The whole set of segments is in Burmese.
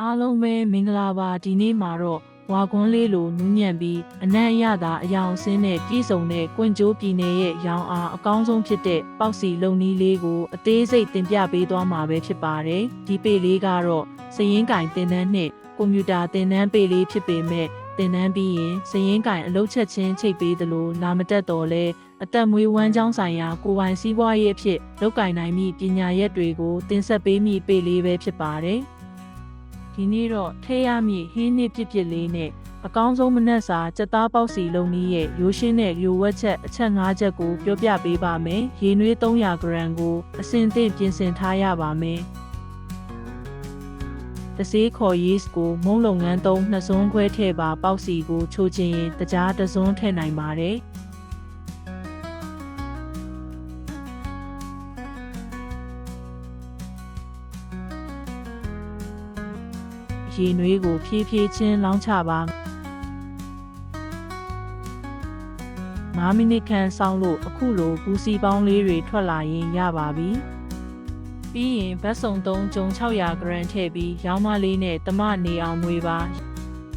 အားလုံးပဲမင်္ဂလာပါဒီနေ့မှာတော့ဝါကွန်းလေးလိုနူးညံ့ပြီးအနံ့အရသာအယောင်ဆင်းနဲ့ပြည်စုံတဲ့ကွင်ကျိုးပြည်နယ်ရဲ့ရောင်အားအကောင်းဆုံးဖြစ်တဲ့ပေါက်စီလုံနီးလေးကိုအသေးစိတ်တင်ပြပေးသွားမှာပဲဖြစ်ပါတယ်ဒီပေလေးကတော့စရင်ကင်တင်တန်းနဲ့ကွန်ပျူတာတင်တန်းပေလေးဖြစ်ပေမဲ့တင်တန်းပြီးရင်စရင်ကင်အလုပ်ချက်ချင်းချိတ်ပေးသလိုလာမတက်တော့လဲအသက်မွေးဝမ်းကြောင်းဆိုင်ရာကိုယ်ပိုင်စည်းပွားရေးအဖြစ်လောက်ကင်နိုင်မိပညာရက်တွေကိုတင်ဆက်ပေးမိပေလေးပဲဖြစ်ပါတယ် ဒီနေ့တော့ထဲရမည့်ဟင်းနှစ်ပြစ်ပြစ်လေးနဲ့အကောင်းဆုံးမနက်စာစက်သားပေါက်စီလုံးကြီးရဲ့ရိုးရှင်းတဲ့ရိုဝက်ချက်အချက်၅ချက်ကိုပြောပြပေးပါမယ်။ရေနွေး300ဂရမ်ကိုအစင်သင့်ပြင်ဆင်ထားရပါမယ်။တစေးခေါ်ရေးစ်ကိုမုံလုပ်ငန်းသုံးနှစ်စွန်းခွဲထည့်ပါပေါက်စီကိုချိုးချင်ရင်တကြားတစ်စွန်းထည့်နိုင်ပါတယ်။ ရေနွေးကို ဖြည်းဖြည်းချင်းလောင်းချပါ9မိနစ်ခန့်စောင့်လို့အခုလိုပူစီပေါင်းလေးတွေထွက်လာရင်ရပါပြီပြီးရင်ဗတ်စုံ3ကျုံ600ဂရမ်ထည့်ပြီးရောင်းမလေးနဲ့တမနေအောင်မွေပါ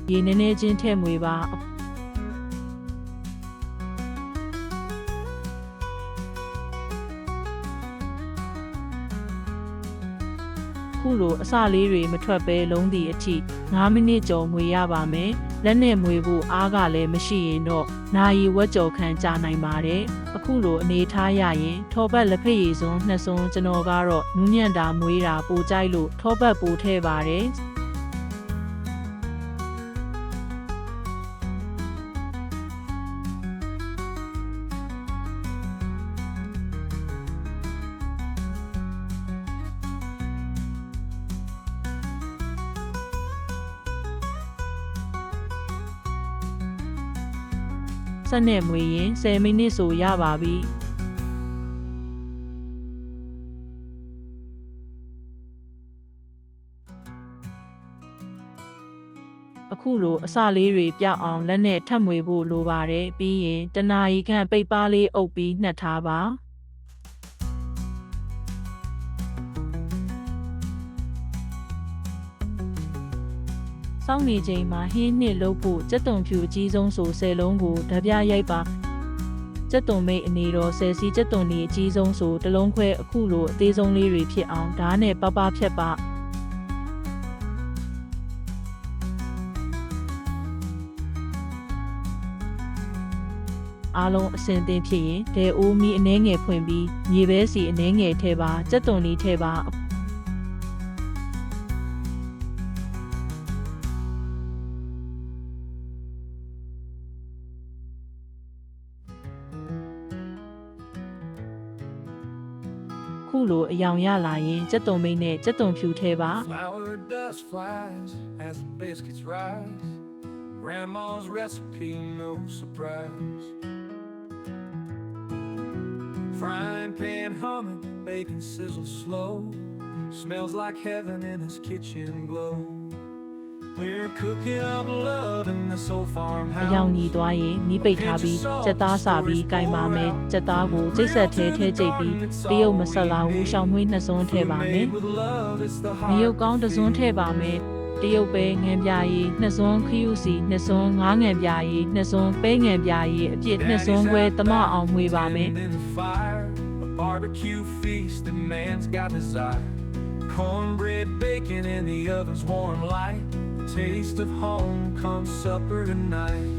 ရေနည်းနည်းချင်းထည့်မွေပါ ခုလိုအစလေးတွေမထွက်ပဲလုံးသည့်အထိ9မိနစ်ကျော်မွေရပါမယ်လက်နဲ့မွေဖို့အားကလည်းမရှိရင်တော့နာရီဝက်ကျော်ခန့်ကြာနိုင်ပါတယ်အခုလိုအနေထားရရင် ထောပတ်လက်ဖက်ရည်စွန်းနှစ်စွန်းကျွန်တော်ကတော့နူးညံ့တာမွေးတာပိုကြိုက်လို့ထောပတ်ပိုထည့်ပါတယ် ဆက်နဲ့မွေရင်10မိနစ်ဆိုရပါပြီအခုလိုအစလေးတွေပြောက်အောင်လက်နဲ့ထပ်မွေဖို့လိုပါတယ်ပြီးရင်တနာရီခန့်ပိတ်ပါလေးအုပ်ပြီးနှက်ထားပါ စောင့်နေချိန်မှာဟင်းနှစ်လုပ်ဖို့စက်တုံဖြူအကြီးဆုံးဆို10လုံးကိုဓပြရိုက်ပါစက်တုံမိတ်အနေတော်10စီစက်တုံလေးအကြီးဆုံးဆိုတစ်လုံးခွဲအခုလိုအသေးဆုံးလေးတွေဖြစ်အောင်ဓာတ်နဲ့ပပဖြတ်ပါအားလုံးအစင်သင်ဖြစ်ရင်ဒဲအိုးမီအနှဲငယ်ဖွင့်ပြီးမြေပဲစီအနှဲငယ်ထဲပါစက်တုံလေးထဲပါ ခုလိုအယောင်ရလာရင်စက်တုံမိတ်နဲ့စက်တုံဖြူထဲပါ Flour dust flies as the biscuits rise. Grandma's recipe, no surprise. Frying pan humming, bacon sizzle slow. Smells like heaven in his kitchen glow. အယောင် farmhouse. ညီသွားရင်နီးပိတ်ထားပြီးစက်သားစာပြီးကင်ပါမယ်စက်သားကိုကျိတ်ဆက်ထဲထဲကျိတ်ပြီးတရုတ်မဆက်လာဘူးရှောင်းမွေးနှစ်စွန်းထည့်ပါမယ် Made with love, it's the မရုပ် heart ကောင်းတစ်စွန်းထည့်ပါမယ်တရုတ်ပဲငံပြာရည်နှစ်စွန်းခရူစီနှစ်စွန်းငားငံပြာရည်နှစ်စွန်းပဲငံပြာရည်အပြည့်နှစ်စွန်းခွဲတမအောင်မွေပါမယ် In the fire, a barbecue feast that man's got desire. Cornbread, bacon in the oven's warm light. Taste of home comes supper tonight.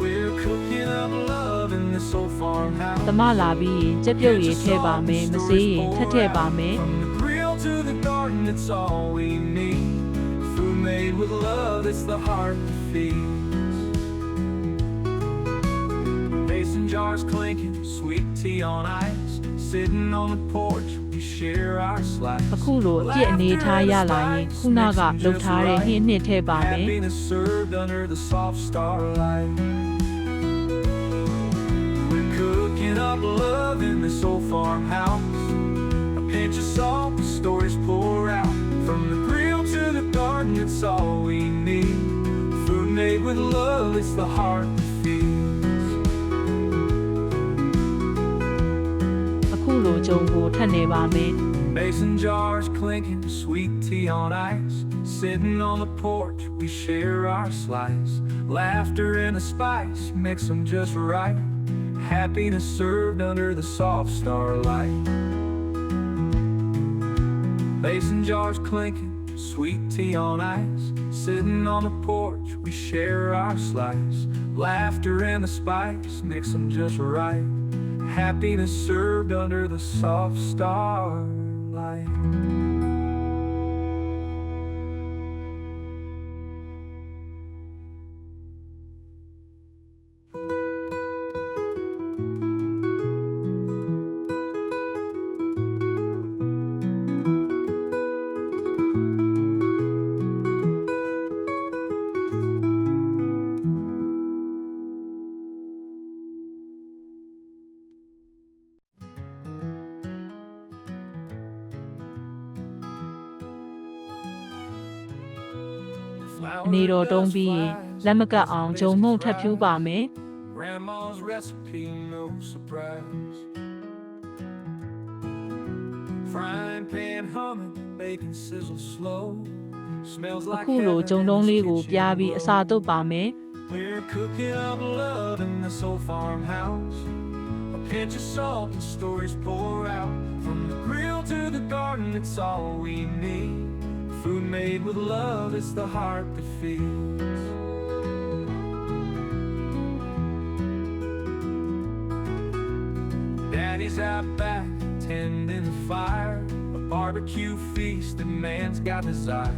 We're cooking up love in this old farmhouse. တမလာပြီးရင်ကြက်ပြုတ်ရည်ထည့်ပါမယ်မစေးရင်ထက်ထည့်ပါမယ် From the grill to the garden, it's all we need. Food made with love, it's the heart that feeds. Mason jars clinking, sweet tea on ice. Sitting on the porch, we share our slice. အခုလိုအပြည့်အနေထားရလာရင်ခုနကလှုပ်ထားတဲ့ဟင်းနှစ်ထည့်ပါမယ် Happiness served under the soft starlight. We're cooking up love in this old farmhouse. A pinch of salt, the stories pour out. From the grill to the garden, it's all we need. Food made with love, it's the heart that feeds. အခုလိုကြုံကိုထပ်နေပါမယ် Mason jars clinking, sweet tea on ice. Sitting on the porch, we share our slice. Laughter and a spice makes them just right. Happiness served under the soft starlight. Mason jars clinking, sweet tea on ice. Sitting on the porch, we share our slice. Laughter and the spice makes them just right. Happiness served under the soft starlight. နေတော်တုံးပြီးရင်လက်မကပ်အောင်ဂျုံမှုန့်ထပ်ဖြူးပါမယ် Grandma's recipe, no surprise. Frying pan humming, bacon sizzle slow. Smells အ like ခုလို heaven ဂျုံ in တုံး this လေးကို kitchen ပြားပြီးအစာ glow. တုပ်ပါမယ် We're cooking up love in this old farmhouse. A pinch of salt and stories pour out. From the grill to the garden, it's all we need. Food made with love, it's the heart that feeds. Daddy's out back, tending the fire. A barbecue feast that man's got desire.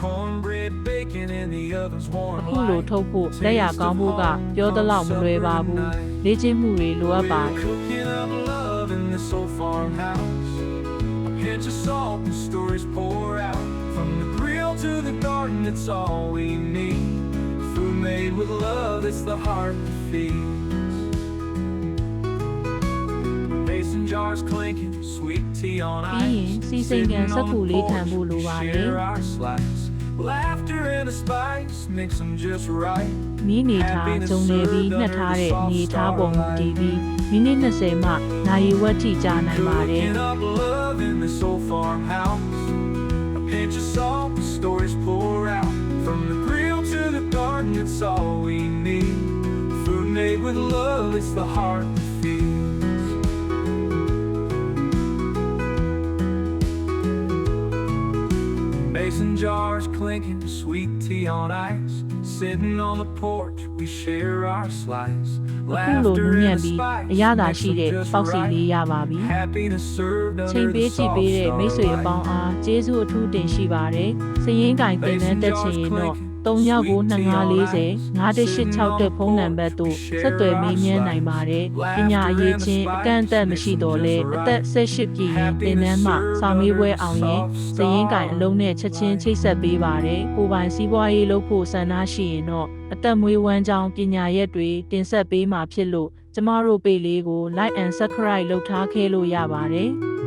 Cornbread baking in the oven's warm အခုလို light. ထုတ်ဖို့လက်ရကောင်းဖို့ကပြောသလောက်မလွယ်ပါဘူးလေ့ကျင့်မှုတွေလိုအပ်ပါတယ် We're cooking up love in this old farmhouse. A pinch of salt and stories pour out. From the grill to the garden, it's all we need. Food made with love, it's the heart that feeds. Mason jars clinking, sweet tea on ပြီးရင် ice. စီစိမ်ကန်စက္ကူလေးခံဖို့လို We ပါတယ် share our slice. Laughter and a spice makes them just right. မီးနေထားဂျုံနေပြီးနှက်ထားတဲ့နေထားပုံမူတည်ပြီးမိနစ်20မှနိုင်ဝက်ထိကြာနိုင်ပါတယ် pinch salt, the stories pour out. From the grill to the garden, it's all we need. Food made with love, it's the heart that feeds. Mason jars clinking, sweet tea on ice. Sitting on the porch, we share our slice. အခုလိုနူးညံ့ Laughter and a ပြီး spice အရသာရှိ makes တဲ့ them just ပေါက်စီ right. လေးရပါပြီ Happiness served ချိန် under ပေး the ကြည့် soft ပေးတဲ့မိတ်ဆွေအပေါင်း starlight. အားကျေးဇူးအထူးတင်ရှိပါတယ်။စည်ရင်ကင်တင်တဲ့တက်ချင်ရင်တော့ 399440 5186တဲ့ဖုန်းနံပါတ်သို့ဆက်သွယ်မေးမြန်းနိုင်ပါတယ်။ပညာအရေးချင်းအကန့်အသတ်မရှိတော့လဲအသက်18ပြည့်ရင်တင်နန်းမှစာမေးပွဲအောင်ရင်စည်ရင်ကင်အလုံးနဲ့ချက်ချင်းချိတ်ဆက်ပေးပါတယ်။ကိုယ်ပိုင်စီးပွားရေးလုပ်ဖို့ဆန္ဒရှိရင်တော့အသက်မွေးဝမ်းကြောင်းပညာရက်တွေတင်ဆက်ပေးမှာဖြစ်လို့ကျမတို့ပေလေးကို like and subscribe လုပ်ထားခဲ့လို့ရပါတယ်။